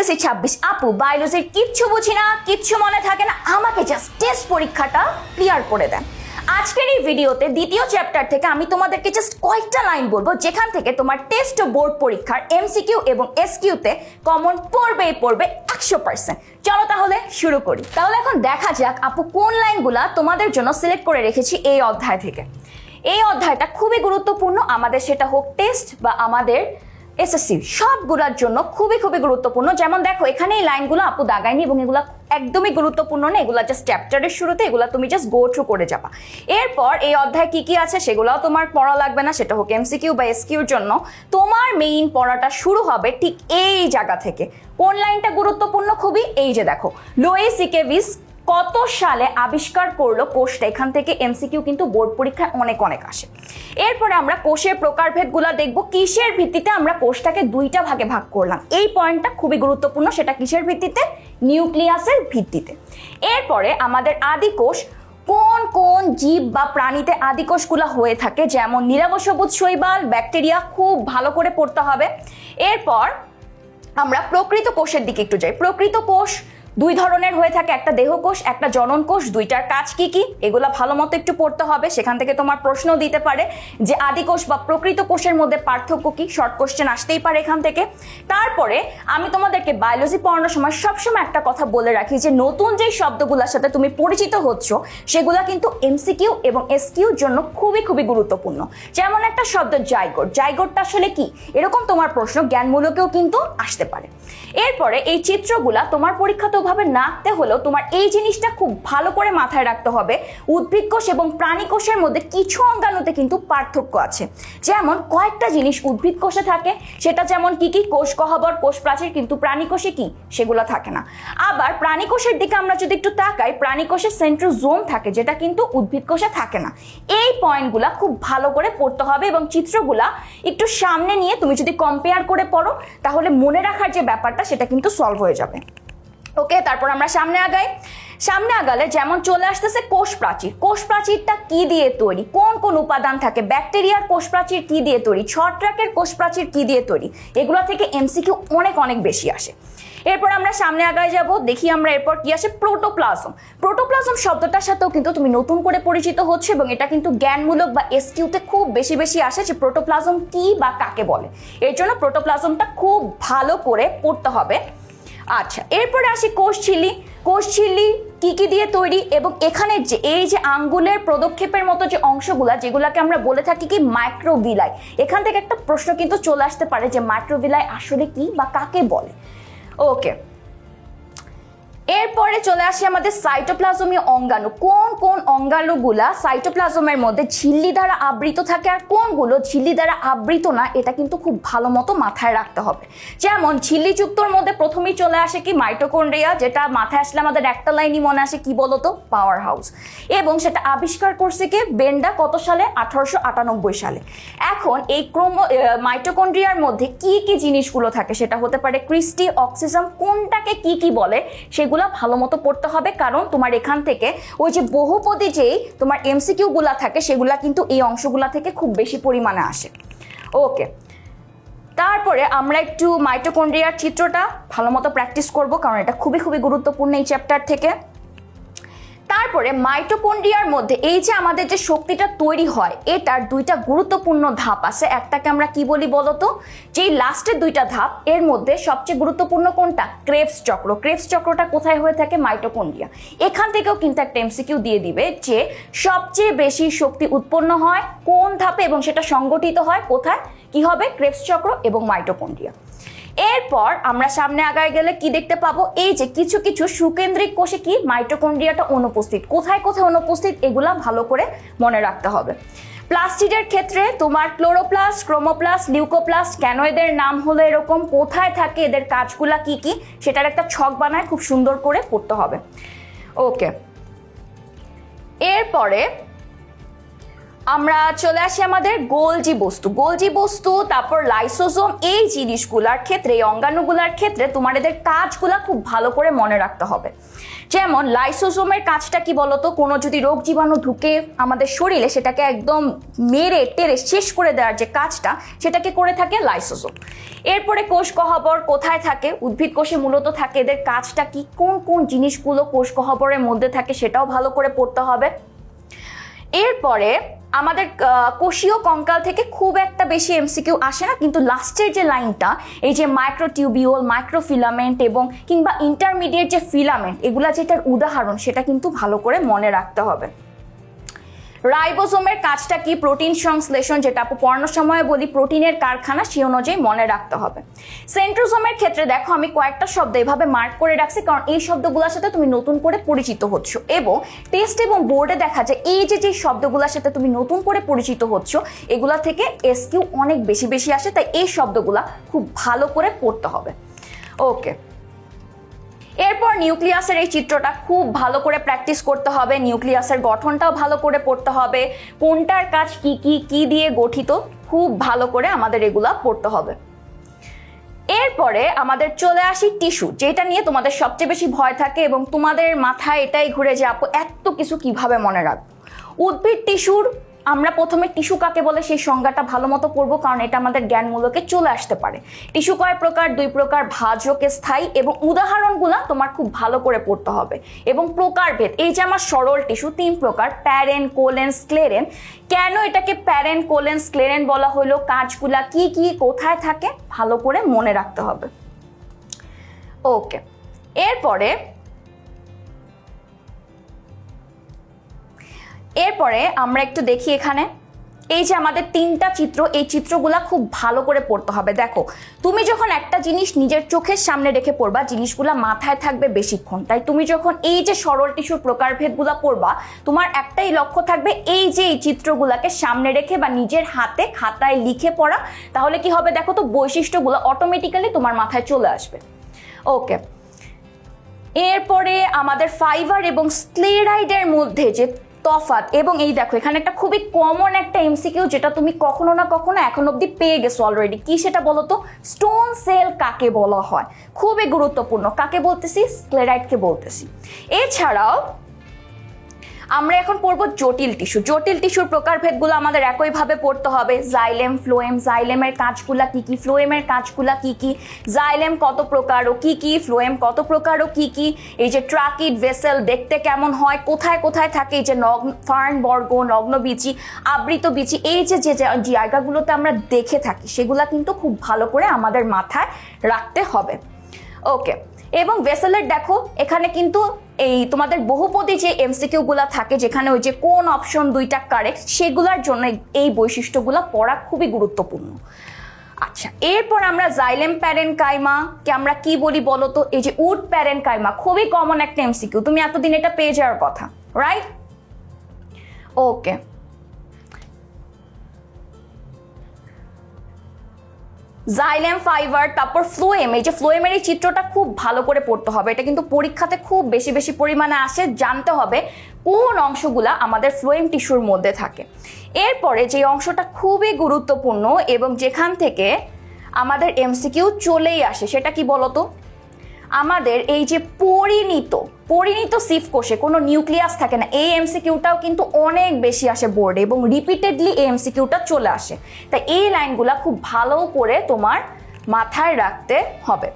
SSC ছাব্বিশ। আপু বায়োলজির কিচ্ছু বুঝি না, কিচ্ছু মনে থাকে না। আমাকে জাস্ট টেস্ট পরীক্ষাটা ক্লিয়ার করে দেন। আজকের এই ভিডিওতে দ্বিতীয় চ্যাপ্টার থেকে আমি তোমাদেরকে জাস্ট কয়েকটা লাইন বলব, যেখান থেকে তোমার টেস্ট ও বোর্ড পরীক্ষার এমসিকিউ এবং এসকিউতে কমন পড়বেই পড়বে একশো পার্সেন্ট চলো তাহলে শুরু করি। তাহলে এখন দেখা যাক আপু কোন লাইনগুলা তোমাদের জন্য সিলেক্ট করে রেখেছি এই অধ্যায় থেকে। এই অধ্যায়টা খুবই গুরুত্বপূর্ণ। আমাদের সেটা হোক টেস্ট বা আমাদের এসএসসি সবগুলোর জন্য খুবই খুবই গুরুত্বপূর্ণ। যেমন দেখো, এখানে এই লাইনগুলো আপু দাগায়নি এবং এগুলো একদমই গুরুত্বপূর্ণ না, এগুলো জাস্ট চ্যাপ্টারের শুরুতে এগুলো তুমি জাস্ট গো থ্রু করে যাবা। এরপর এই অধ্যায় কি কি আছে সেগুলোও তোমার পড়া লাগবে না, সেটা হোক এমসিকিউ বা এসকিউর জন্য। তোমার মেইন পড়াটা শুরু হবে ঠিক এই জায়গা থেকে। কোন লাইনটা গুরুত্বপূর্ণ খুবই? এই যে দেখো লোয়ে সিকেভিস কত সালে আবিষ্কার করল কোষটা? এখান থেকে এমসিকিউ কিন্তু বোর্ড পরীক্ষায় অনেক অনেক আসে। এরপরে আমরা কোষের প্রকারভেদগুলো দেখব, কিসের ভিত্তিতে আমরা কোষটাকে দুইটা ভাগে ভাগ করলাম? এই পয়েন্টটা খুবই গুরুত্বপূর্ণ, সেটা কিসের ভিত্তিতে? নিউক্লিয়াসের ভিত্তিতে। এরপরে আমাদের আদি কোষ, কোন কোন জীব বা প্রাণীতে আদিকোষগুলো হয়ে থাকে? যেমন নিরাবসবুজ শৈবাল, ব্যাকটেরিয়া খুব ভালো করে পড়তে হবে। এরপর আমরা প্রকৃত কোষের দিকে একটু যাই। প্রকৃত কোষ দুই ধরনের হয়ে থাকে, একটা দেহকোষ, একটা জনন কোষ দুইটার কাজ কি কি? এগুলা ভালো মতো একটু পড়তে হবে, সেখান থেকে তোমার প্রশ্ন দিতে পারে যে আদিকোষ বা প্রকৃত কোষের মধ্যে পার্থক্য কি? শর্ট কোশ্চেন আসতেই পারে এখান থেকে। তারপরে আমি তোমাদেরকে বায়োলজি পড়ানোর সময় সবসময় একটা কথা বলে রাখি যে নতুন যে শব্দগুলোর সাথে তুমি পরিচিত হচ্ছ, সেগুলা কিন্তু এমসিকিউ এবং এসকিউর জন্য খুবই খুবই গুরুত্বপূর্ণ। যেমন একটা শব্দ জাইগোট, জাইগোটটা আসলে কি? এরকম তোমার প্রশ্ন জ্ঞানমূলকেও কিন্তু আসতে পারে। এরপরে এই চিত্রগুলা তোমার পরীক্ষাতে ওভাবে না আঁকতে হলেও তোমার এই জিনিসটা খুব ভালো করে মাথায় রাখতে হবে। উদ্ভিদ কোষ এবং প্রাণী কোষের মধ্যে কিছু অঙ্গাণুতে কিন্তু পার্থক্য আছে। যেমন কয়েকটা জিনিস উদ্ভিদ কোষে থাকে, সেটা যেমন কি কি, কোষ গহ্বর, কোষ প্রাচীর, কিন্তু প্রাণী কোষে কি? সেগুলো থাকে না। আবার প্রাণী কোষের দিকে আমরা যদি একটু তাকাই প্রাণী কোষে সেন্ট্রোজোম থাকে, যেটা কিন্তু উদ্ভিদ কোষে থাকে না। এই পয়েন্টগুলা খুব ভালো করে পড়তে হবে এবং চিত্রগুলা একটু সামনে নিয়ে তুমি যদি কম্পেয়ার করে পড়ো, তাহলে মনে রাখার যে ব্যাপারটা, সেটা কিন্তু সলভ হয়ে যাবে। ওকে, তারপর আমরা সামনে আগাই। সামনে আগালে যেমন চলে আসতেছে কোষ প্রাচীর। কোষ প্রাচীরটা কি দিয়ে তৈরি? কোন কোন উপাদান থাকে? ব্যাকটেরিয়ার কোষ প্রাচীর কি দিয়ে তৈরি? ছত্রাকের কোষ প্রাচীর কি দিয়ে তৈরি? এগুলো থেকে এমসিকিউ অনেক অনেক বেশি আসে। এরপর আমরা সামনে আগায় যাব, দেখি আমরা এরপর কি আসে? প্রোটোপ্লাজম। প্রোটোপ্লাজম শব্দটার সাথেও কিন্তু তুমি নতুন করে পরিচিত হচ্ছে এবং এটা কিন্তু জ্ঞানমূলক বা এসকিউতে খুব বেশি বেশি আসে যে প্রোটোপ্লাজম কি বা কাকে বলে। এর জন্য প্রোটোপ্লাজমটা খুব ভালো করে পড়তে হবে। আচ্ছা এরপরে আসি কোষ ঝিল্লি। কোষ ঝিল্লি কি কি দিয়ে তৈরি এবং এখানের যে, এই যে আঙ্গুলের পদক্ষেপের মতো যে অংশগুলা, যেগুলাকে আমরা বলে থাকি কি মাইক্রোভিলাই এখান থেকে একটা প্রশ্ন কিন্তু চলে আসতে পারে যে মাইক্রোভিলাই আসলে কি বা কাকে বলে? ওকে এরপরে চলে আসি আমাদের সাইটোপ্লাজমীয় অঙ্গাণু। কোন কোন অঙ্গাণুগুলা সাইটোপ্লাজমের মধ্যে ঝিল্লি দ্বারা আবৃত থাকে আর কোনগুলো ঝিল্লি দ্বারা আবৃত না, এটা কিন্তু খুব ভালো মতো মাথায় রাখতে হবে। যেমন ঝিল্লিযুক্তর মধ্যে প্রথমেই চলে আসে কি মাইটোকন্ড্রিয়া যেটা মাথায় আসলে আমাদের একটা লাইনই মনে আসে কি বলতো? পাওয়ার হাউস এবং সেটা আবিষ্কার করছে কি? বেন্ডা কত সালে? আঠারোশো আটানব্বই সালে। এখন এই ক্রোম মাইটোকন্ড্রিয়ার মধ্যে কি কি জিনিসগুলো থাকে সেটা হতে পারে ক্রিস্টি অক্সিজম, কোনটাকে কি কি বলে সেগুলো ভালো মতো পড়তে হবে, কারণ তোমার এখান থেকে ওই যে বহুপদী যেই তোমার এমসিকিউ গুলা থাকে, সেগুলা কিন্তু এই অংশগুলা থেকে খুব বেশি পরিমাণে আসে। ওকে তারপরে আমরা একটু মাইটোকন্ড্রিয়ার চিত্রটা ভালো মতো প্র্যাকটিস করব, কারণ এটা খুবই খুবই গুরুত্বপূর্ণ এই চ্যাপ্টার থেকে। তারপরে মাইটোকন্ড্রিয়ার মধ্যে এই যে আমাদের যে শক্তিটা তৈরি হয়, এটার দুইটা গুরুত্বপূর্ণ ধাপ আছে। একটাকে আমরা কি বলি বলতো? যে লাস্টের দুইটা ধাপ, এর মধ্যে সবচেয়ে গুরুত্বপূর্ণ কোনটা? ক্রেপস চক্র। ক্রেপস চক্রটা কোথায় হয়ে থাকে? মাইটোকন্ড্রিয়া। এখান থেকেও কিন্তু একটা এমসিকিউ দিয়ে দিবে যে সবচেয়ে বেশি শক্তি উৎপন্ন হয় কোন ধাপে এবং সেটা সংগঠিত হয় কোথায়? কি হবে? ক্রেপস চক্র এবং মাইটোকন্ড্রিয়া। এরপর আমরা সামনে আগায় গেলে কি দেখতে পাবো? এই যে কিছু কিছু সুকেন্দ্রিক কোষে কি মাইটোকন্ড্রিয়াটা অনুপস্থিত? কোথায় কোথায় অনুপস্থিত? এগুলা ভালো করে মনে রাখতে হবে। প্লাস্টিডের ক্ষেত্রে তোমার ক্লোরোপ্লাস্ট, ক্রোমোপ্লাস্ট, লিউকোপ্লাস্ট কেন এদের নাম হলো এরকম? কোথায় থাকে? এদের কাজগুলা কি কি? সেটার একটা ছক বানায় খুব সুন্দর করে পড়তে হবে। ওকে। এরপরে আমরা চলে আসি আমাদের গোলজি বস্তু। গোলজি বস্তু, তারপর লাইসোজোম, এই জিনিসগুলার ক্ষেত্রে, এই অঙ্গাণুগুলার ক্ষেত্রে তোমার এদের কাজগুলা খুব ভালো করে মনে রাখতে হবে। যেমন লাইসোজোমের কাজটা কি বলতো? কোনো যদি রোগ জীবাণু ঢুকে আমাদের শরীরে, সেটাকে একদম মেরে, টেরে শেষ করে দেওয়ার যে কাজটা সেটাকে করে থাকে? লাইসোজোম। এরপরে কোষ গহ্বর কোথায় থাকে? উদ্ভিদ কোষে মূলত থাকে এদের কাজটা কি? কোন কোন জিনিসগুলো কোষ গহ্বরের মধ্যে থাকে, সেটাও ভালো করে পড়তে হবে। এরপরে আমাদের কোষীয় কঙ্কাল থেকে খুব একটা বেশি এমসিকিউ আসে না, কিন্তু লাস্টের যে লাইনটা, এই যে মাইক্রোটিউবিওল মাইক্রোফিলামেন্ট এবং কিংবা ইন্টারমিডিয়েট যে ফিলামেন্ট এগুলা যেটার উদাহরণ, সেটা কিন্তু ভালো করে মনে রাখতে হবে। রাইবোজোমের কাজটা কি? প্রোটিন সংশ্লেষণ যেটা আপু পড়ানো সময় বলি, প্রোটিনের কারখানা সে অনুযায়ী মনে রাখতে হবে। সেন্ট্রোজোমের ক্ষেত্রে দেখো, আমি কয়েকটা শব্দ এভাবে মার্ক করে রাখছি, কারণ এই শব্দগুলোর সাথে তুমি নতুন করে পরিচিত হচ্ছ। এবং টেস্ট এবং বোর্ডে দেখা যায়, এই যে যে শব্দগুলোর সাথে তুমি নতুন করে পরিচিত হচ্ছ, এগুলা থেকে এসকিউ অনেক বেশি বেশি আসে, তাই এই শব্দগুলা খুব ভালো করে পড়তে হবে। ওকে এরপর নিউক্লিয়াসের এই চিত্রটা খুব ভালো করে প্র্যাকটিস করতে হবে, নিউক্লিয়াসের গঠনটাও ভালো করে পড়তে হবে, কোনটার কাজ কি কি কি দিয়ে গঠিত, খুব ভালো করে আমাদের এগুলা পড়তে হবে। এরপরে আমাদের চলে আসি টিস্যু, যেটা নিয়ে তোমাদের সবচেয়ে বেশি ভয় থাকে এবং তোমাদের মাথায় এটাই ঘুরে যে আপু এত কিছু কীভাবে মনে রাখব উদ্ভিদ টিস্যুর আমরা প্রথমে টিস্যু কাকে বলে সেই সংজ্ঞাটা ভালো মতো পড়ব, কারণ এটা আমাদের জ্ঞানমূলকে চলে আসতে পারে। টিস্যু কয় প্রকার? দুই প্রকার, ভাজক স্থায়ী এবং উদাহরণগুলো তোমার খুব ভালো করে পড়তে হবে। এবং প্রকারভেদ, এই যে আমার সরল টিস্যু, তিন প্রকার, প্যারেন, কোলেন, স্ক্লেরেন। কেন এটাকে প্যারেন, কোলেন, স্ক্লেরেন বলা হলো? কাজগুলা কি কি, কোথায় থাকে? ভালো করে মনে রাখতে হবে। ওকে, এরপরে এরপরে আমরা একটু দেখি এখানে। এই যে আমাদের তিনটা চিত্র, এই চিত্রগুলা খুব ভালো করে পড়তে হবে। দেখো, তুমি যখন একটা জিনিস নিজের চোখের সামনে রেখে পড়বা, জিনিসগুলা মাথায় থাকবে বেশিক্ষণ। তাই তুমি যখন এই যে সরল টিস্যুর প্রকারভেদগুলা পড়বা, তোমার একটাই লক্ষ্য থাকবে এই যে এই চিত্রগুলাকে সামনে রেখে বা নিজের হাতে খাতায় লিখে পড়া। তাহলে কি হবে দেখো তো, বৈশিষ্ট্যগুলো অটোমেটিক্যালি তোমার মাথায় চলে আসবে। ওকে। এরপরে আমাদের ফাইবার এবং স্ক্লেরাইডের মধ্যে যে তফাৎ। এবং এই দেখো, এখানে একটা খুবই কমন একটা এমসিকিউ যেটা তুমি কখনো না কখনো এখন অব্দি পেয়ে গেছো অলরেডি কি সেটা বলো তো স্টোন সেল কাকে বলা হয়? খুবই গুরুত্বপূর্ণ। কাকে বলতেছি? স্ক্লেরাইটকে বলতেছি। এছাড়াও আমরা এখন পড়ব জটিল টিস্যু জটিল টিস্যুর প্রকারভেদগুলো আমাদের একইভাবে পড়তে হবে। জাইলেম ফ্লোয়েম জাইলেমের কাজগুলা কি কি? ফ্লোয়েমের কাজগুলা কি কি? জাইলেম কত প্রকার ও কি কি? ফ্লোয়েম কত প্রকার ও কি কি? এই যে ট্রাকিড ভেসেল দেখতে কেমন হয়? কোথায় কোথায় থাকে? এই যে নগ্ন, ফার্ন বর্গ, নগ্ন বিচি, আবৃত বিচি, এই যে যে জায়গাগুলোতে আমরা দেখে থাকি, সেগুলা কিন্তু খুব ভালো করে আমাদের মাথায় রাখতে হবে। ওকে এবং ভেসেলের দেখো, এখানে কিন্তু এই তোমাদের বহুপদী যে এমসিকিউ গুলা থাকে, যেখানে ওই যে কোন অপশন দুইটা কারেক্ট সেগুলোর জন্য এই বৈশিষ্ট্যগুলো পড়া খুবই গুরুত্বপূর্ণ। আচ্ছা এরপর আমরা জাইলেম প্যারেন কাইমা কে আমরা কি বলি বলো তো এই যে উড প্যারেন কাইমা খুবই কমন একটা এমসিকিউ তুমি এতদিন এটা পেয়ে যাওয়ার কথা রাইট ওকে জাইলেম ফাইবার তারপর ফ্লোয়েম এই যে ফ্লোয়েমের এই চিত্রটা খুব ভালো করে পড়তে হবে। এটা কিন্তু পরীক্ষাতে খুব বেশি বেশি পরিমাণে আসে, জানতে হবে কোন অংশগুলা আমাদের ফ্লোয়েম টিস্যুর মধ্যে থাকে। এরপরে যে অংশটা খুবই গুরুত্বপূর্ণ এবং যেখান থেকে আমাদের এমসিকিউ চলেই আসে, সেটা কি বলতো? আমাদের এই যে পরিণীত পরিণীত সিফ কোষে কোনো নিউক্লিয়াস থাকে না, এই এমসিকিউটাও কিন্তু অনেক বেশি আসে বোর্ডে এবং রিপিটেডলি এই এমসিকিউটা চলে আসে। তাই এই লাইনগুলা খুব ভালো করে তোমার মাথায় রাখতে হবে।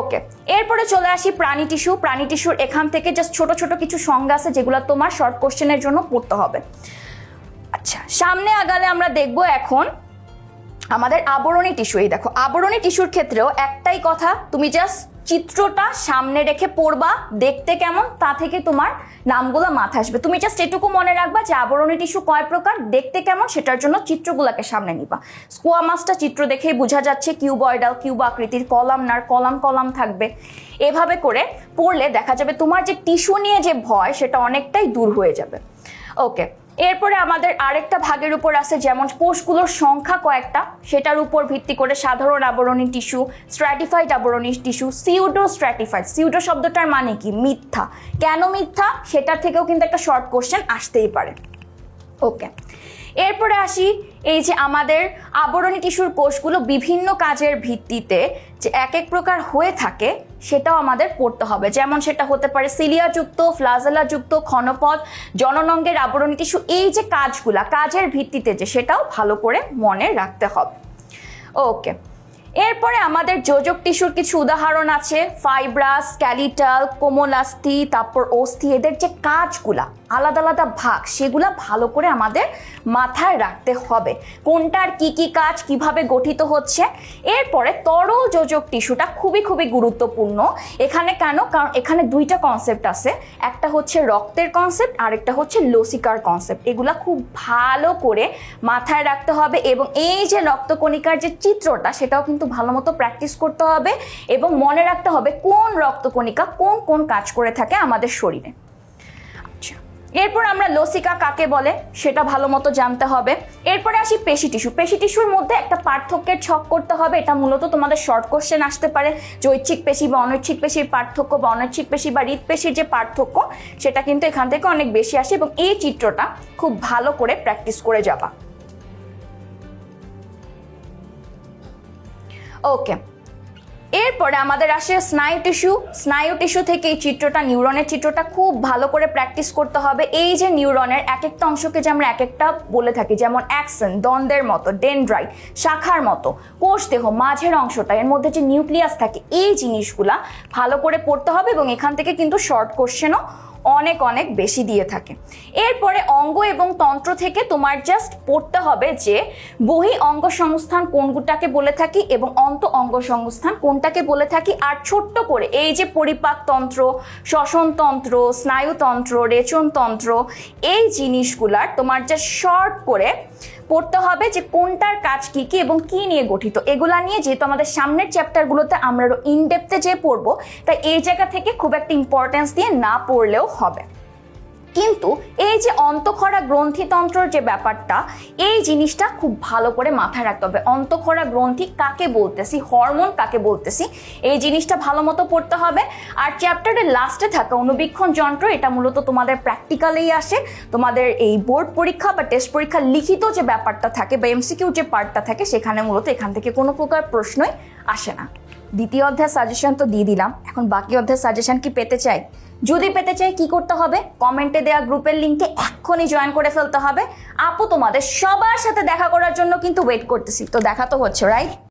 ওকে, এরপরে চলে আসি প্রাণী টিস্যু। প্রাণী টিস্যুর এখান থেকে জাস্ট ছোট ছোট কিছু সংজ্ঞা আছে যেগুলো তোমার শর্ট কোশ্চেনের জন্য পড়তে হবে। আচ্ছা সামনে আগালে আমরা দেখব এখন আমাদের আবরণী টিস্যু, এই দেখো, আবরণী টিস্যুর ক্ষেত্রেও একটাই কথা, তুমি জাস্ট চিত্রটা সামনে রেখে পড়বা, দেখতে কেমন, তা থেকে তোমার নামগুলো মাথায় আসবে। তুমি জাস্ট এটুকু মনে রাখবা যে আবরণী টিস্যু কয় প্রকার, দেখতে কেমন, সেটার জন্য চিত্রগুলোকে সামনে নিবা। স্কোয়া স্কোয়ামাসটা চিত্র দেখেই বোঝা যাচ্ছে কিউবয়েডাল কিউব আকৃতির কলামনার কলাম কলাম থাকবে। এভাবে করে পড়লে দেখা যাবে তোমার যে টিস্যু নিয়ে যে ভয়, সেটা অনেকটাই দূর হয়ে যাবে। ওকে এরপরে আমাদের আরেকটা ভাগের উপর আছে, যেমন কোষগুলোর সংখ্যা কয়েকটা, সেটার উপর ভিত্তি করে সাধারণ আবরণী টিস্যু, স্ট্র্যাটিফাইড আবরণী টিস্যু সিউডো স্ট্র্যাটিফাইড সিউডো শব্দটার মানে কি? মিথ্যা। কেন মিথ্যা? সেটার থেকেও কিন্তু একটা শর্ট কোশ্চেন আসতেই পারে। ওকে এরপরে আসি, এই যে আমাদের আবরণী টিস্যুর কোষগুলো বিভিন্ন কাজের ভিত্তিতে যে এক এক প্রকার হয়ে থাকে, সেটাও আমাদের পড়তে হবে। যেমন সেটা হতে পারে সিলিয়াযুক্ত, ফ্লাজেলাযুক্ত, ক্ষণপথ, জননঙ্গের আবরণ টিস্যু, এই যে কাজগুলা, কাজের ভিত্তিতে যে, সেটাও ভালো করে মনে রাখতে হবে। ওকে। এরপরে আমাদের যোজক টিস্যুর কিছু উদাহরণ আছে। ফাইব্রাস ক্যালিটাল কোমলাস্থি, তারপর অস্থি, এদের যে কাজগুলা, আলাদা আলাদা ভাগ, সেগুলা ভালো করে আমাদের মাথায় রাখতে হবে। কোনটার কি কি কাজ, কীভাবে গঠিত হচ্ছে? এরপরে তরল যোজক টিস্যুটা খুবই খুবই গুরুত্বপূর্ণ। এখানে কেন? কারণ এখানে দুইটা কনসেপ্ট আছে। একটা হচ্ছে রক্তের কনসেপ্ট আরেকটা হচ্ছে লসিকার কনসেপ্ট এগুলা খুব ভালো করে মাথায় রাখতে হবে এবং এই যে রক্তকণিকার যে চিত্রটা, সেটাও কিন্তু ভালো মতো প্র্যাকটিস করতে হবে এবং মনে রাখতে হবে কোন রক্তকণিকা কোন কোন কাজ করে থাকে আমাদের শরীরে। আচ্ছা এরপর আমরা লসিকা কাকে বলে সেটা ভালো মতো জানতে হবে। এরপরে আসি পেশি টিস্যু। পেশি টিস্যুর মধ্যে একটা পার্থক্যের ছক করতে হবে, এটা মূলত তোমাদের শর্ট কোশ্চেন আসতে পারে। যে ঐচ্ছিক পেশি বা অনৈচ্ছিক পেশির পার্থক্য বা অনৈচ্ছিক পেশি বা হৃদ হৃদপেশির যে পার্থক্য, সেটা কিন্তু এখান থেকে অনেক বেশি আসে এবং এই চিত্রটা খুব ভালো করে প্র্যাকটিস করে যাবা। ওকে এরপরে আমাদের আসে স্নায়ু টিস্যু স্নায়ু টিস্যু থেকে এই চিত্রটা নিউরনের চিত্রটা খুব ভালো করে প্র্যাকটিস করতে হবে। এই যে নিউরনের এক একটা অংশকে যে আমরা এক একটা বলে থাকি, যেমন অ্যাকসন দ্বন্দ্বের মতো ডেনড্রাইট শাখার মতো, কোষ দেহ, মাঝের অংশটা এর মধ্যে যে নিউক্লিয়াস থাকে, এই জিনিসগুলা ভালো করে পড়তে হবে এবং এখান থেকে কিন্তু শর্ট কোশ্চেনও অনেক অনেক বেশি দিয়ে থাকে। এরপরে অঙ্গ এবং তন্ত্র থেকে তোমার জাস্ট পড়তে হবে যে, বহি অঙ্গ সংস্থান কোনটাকে বলে থাকি এবং অন্ত অঙ্গ সংস্থান কোনটাকে বলে থাকি। আর ছোট্ট করে এই যে পরিপাক পরিপাকতন্ত্র শ্বসনতন্ত্র স্নায়ুতন্ত্র, রেচনতন্ত্র, এই জিনিসগুলার তোমার জাস্ট শর্ট করে পড়তে হবে যে কোনটার কাজ কি কি এবং কি নিয়ে গঠিত। এগুলা নিয়ে যেহেতু আমাদের সামনের চ্যাপ্টারগুলোতে আমরা আরও ইনডেপথে যে পড়ব, তাই এই জায়গা থেকে খুব একটা ইম্পর্টেন্স দিয়ে না পড়লেও হবে। কিন্তু এই যে অন্তঃক্ষরা গ্রন্থিতন্ত্রর যে ব্যাপারটা, এই জিনিসটা খুব ভালো করে মাথায় রাখতে হবে। অন্তঃক্ষরা গ্রন্থি কাকে বলতেছি, হরমোন কাকে বলতেছি, এই জিনিসটা ভালো মতো পড়তে হবে। আর চ্যাপ্টারের লাস্টে থাকা অনুবীক্ষণ যন্ত্র, এটা মূলত তোমাদের প্র্যাকটিক্যালেই আসে। তোমাদের এই বোর্ড পরীক্ষা বা টেস্ট পরীক্ষা লিখিত যে ব্যাপারটা থাকে বা এমসিকিউ যে পার্টটা থাকে, সেখানে মূলত এখান থেকে কোনো প্রকার প্রশ্নই আসে না। দ্বিতীয় অধ্যায় সাজেশন তো দিয়ে দিলাম। এখন বাকি অধ্যায় সাজেশন কি পেতে চাই? যদি পেতে চাই কি করতে হবে? কমেন্টে দেওয়া গ্রুপের লিঙ্কে এক্ষুনি জয়েন করে ফেলতে হবে। আপু, তোমাদের সবার সাথে দেখা করার জন্য কিন্তু ওয়েট করতেছি। তো দেখা তো হচ্ছে রাইট